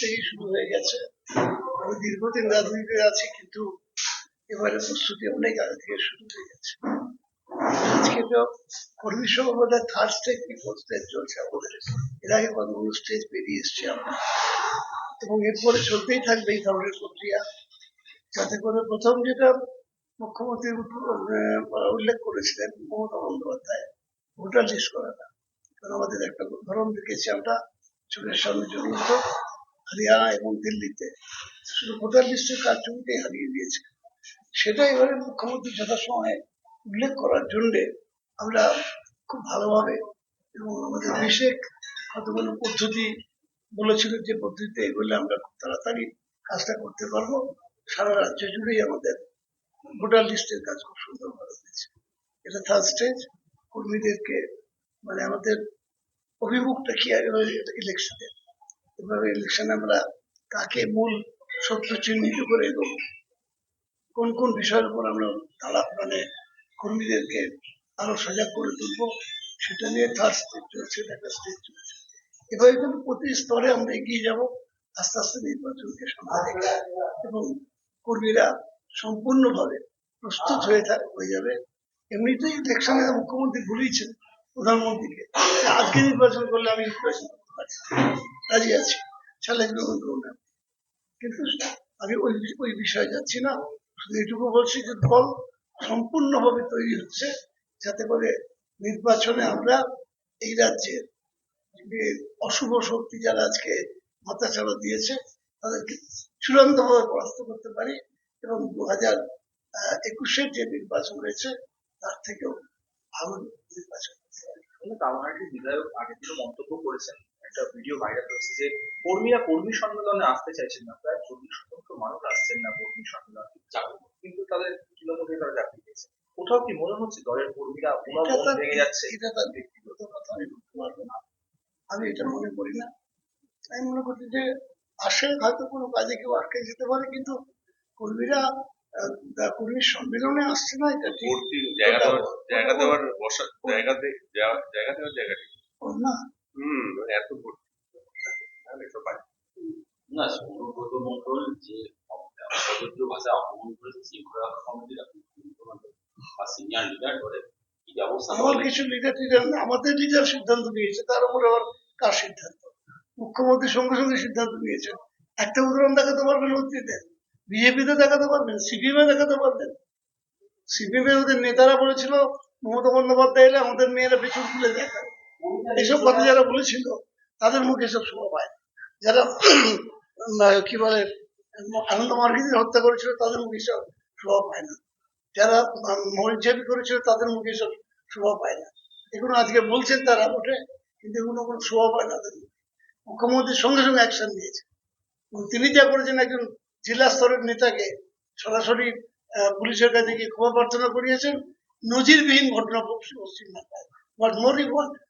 থেকেই শুরু হয়ে গেছে। আমি দীর্ঘদিন আছি, কিন্তু এবারে প্রস্তুতি অনেক আগে থেকে শুরু হয়ে গেছে। আজকে তো কর্মী থার্ড স্টেজ স্টেজ চলছে আমাদের। এর আগে কতগুলো স্টেজ পেরিয়ে এসছি আমরা। এবং এরপরে চলতেই থাকবে এই ধরনের প্রক্রিয়া। যাতে করে প্রথম যেটা মুখ্যমন্ত্রী উল্লেখ করেছিলেন, মমতা বন্দ্যোপাধ্যায়, ভোটার লিস্ট করাটা। কারণ আমাদের একটা উদাহরণ দেখেছি আমরা চোখের সামনে জড়িত হরিয়ানা এবং দিল্লিতে। শুধু ভোটার লিস্টের কার্যক্রমকে হারিয়ে দিয়েছে। সেটা এবারে মুখ্যমন্ত্রী যথাসময়ে উল্লেখ করার জন্য আমরা খুব ভালোভাবে এবং আমাদের অভিষেক কতগুলো পদ্ধতি বলেছিল যে পদ্ধতিতে এগুলো আমরা খুব তাড়াতাড়ি কাজটা করতে পারব। সারা রাজ্য জুড়েই আমাদের ভোটার লিস্টের কাজ খুব সুন্দরভাবে হয়েছে। এটা থার্ড স্টেজ কর্মীদেরকে মানে আমাদের অভিমুখটা কি ইলেকশনে এভাবে ইলেকশনে আমরা কাকে মূল শত্রু চিহ্নিত করে এগোবো কোন কোন বিষয়ের উপর আমরা তালা মানে কর্মীদেরকে আরও সজাগ করে তুলবো, সেটা নিয়ে থার্ড স্টেজ চলছে, একটা স্টেজ চলছে। এভাবে কিন্তু প্রতি স্তরে আমরা এগিয়ে যাব, আস্তে আস্তে নির্বাচনকে সামনে এবং কর্মীরা সম্পূর্ণভাবে প্রস্তুত হয়ে থাক হয়ে যাবে। এমনিতেই ইলেকশনে মুখ্যমন্ত্রী বলেইছেন প্রধানমন্ত্রীকে। আজকে নির্বাচন করলে আমি নির্বাচন করতে পারছি রাজি আছি চ্যালেঞ্জ গ্রহণ করুন। কিন্তু আমি ওই ওই বিষয়ে যাচ্ছি না। শুধু এটুকু বলছি যে দল সম্পূর্ণভাবে তৈরি হচ্ছে, যাতে করে নির্বাচনে আমরা এই রাজ্যের যে অশুভ শক্তি যারা আজকে মাথাচাড়া দিয়েছে, তাদেরকে চূড়ান্তভাবে পরাস্ত করতে পারি এবং দু হাজার একুশের যে নির্বাচন হয়েছে, তার থেকেও ভালো নির্বাচন করতে পারি বিধায়ক আগে দিনও মন্তব্য করেছেন। একটা ভিডিও ভাইরাল হয়েছে যে কর্মীরা কর্মী সম্মেলনে আসতে চাইছেন না। প্রায় চল্লিশ শতাংশ মানুষ আসছেন না কর্মী সম্মেলনে। যাবেন কিন্তু তাদের তৃণমূলে তারা চাকরি পেয়েছে। কোথাও কি মনে হচ্ছে দলের কর্মীরা মন ভেঙে যাচ্ছে? এটা তার ব্যক্তিগত কথা আমি বলতে পারব না। আমি এটা মনে করি না। আমি মনে করছি যে আসে হয়তো কোনো কাজে কেউ আটকে যেতে পারে কিন্তু কর্মীরা আহ, তা- সম্মেলনে আসছে না এটা ঠিক। জায়গা দেওয়ার জায়গা দেওয়ার বসা জায়গাতে জায়গা- জায়গা দেওয়ার জায়গা নেই না যে অযোগ্য ভাষায় অপমান করেছে শৃঙ্খলা কমিটির আপনি বা সিনিয়র লিডার করে কি ব্যবস্থা আমার কিছু লিডার টিডার না, আমাদের লিডার সিদ্ধান্ত নিয়েছে তার উপরে আবার কার সিদ্ধান্ত মুখ্যমন্ত্রী সঙ্গে সঙ্গে সিদ্ধান্ত নিয়েছেন একটা উদাহরণ দেখাতে পারবেন অতীতে বিজেপিতে দেখাতে পারবেন সিপিএম দেখাতে পারবেন সিপিএম এর ওদের নেতারা বলেছিল মমতা বন্দ্যোপাধ্যায় এলে আমাদের মেয়েরা পেছন খুলে দেখাবে এইসব কথা যারা বলেছিল তাদের মুখে সব শোভা পায় যারা কি বলে আনন্দ মার্গিদের হত্যা করেছিল, তাদের মুখে সব শোভা পায় না। যারা মরিচাবি করেছিল, তাদের মুখে সব শোভা পায় না। এগুলো আজকে বলছেন তারা ওঠে কিন্তু এগুলো কোনো শোভা পায় না তাদের মুখ্যমন্ত্রীর সঙ্গে সঙ্গে অ্যাকশন নিয়েছে। তিনি যা করেছেন, একজন জেলা স্তরের নেতাকে সরাসরি পুলিশের কাছে গিয়ে ক্ষমা প্রার্থনা করিয়েছেন। নজিরবিহীন ঘটনা পশ্চিম- পশ্চিমবাংলায় বাট মোর ইম্পর্টেন্ট